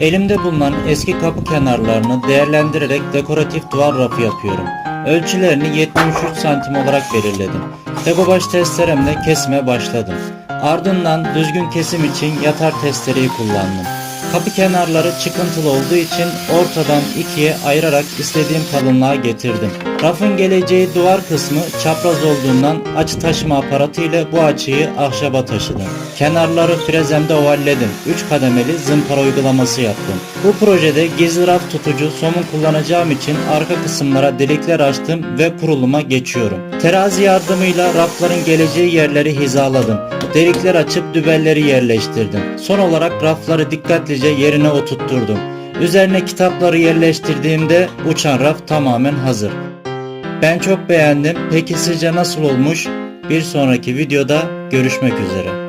Elimde bulunan eski kapı kenarlarını değerlendirerek dekoratif duvar rafı yapıyorum. Ölçülerini 73 santim olarak belirledim. Dekobaş testeremle kesime başladım. Ardından düzgün kesim için yatar testereyi kullandım. Kapı kenarları çıkıntılı olduğu için ortadan ikiye ayırarak istediğim kalınlığa getirdim. Rafın geleceği duvar kısmı çapraz olduğundan açı taşıma aparatı ile bu açıyı ahşaba taşıdım. Kenarları frezemde ovalledim. 3 kademeli zımpara uygulaması yaptım. Bu projede gizli raf tutucu somun kullanacağım için arka kısımlara delikler açtım ve kuruluma geçiyorum. Terazi yardımıyla rafların geleceği yerleri hizaladım. Delikler açıp dübelleri yerleştirdim. Son olarak rafları dikkatlice yerine oturtturdum. Üzerine kitapları yerleştirdiğimde uçan raf tamamen hazır. Ben çok beğendim. Peki sizce nasıl olmuş? Bir sonraki videoda görüşmek üzere.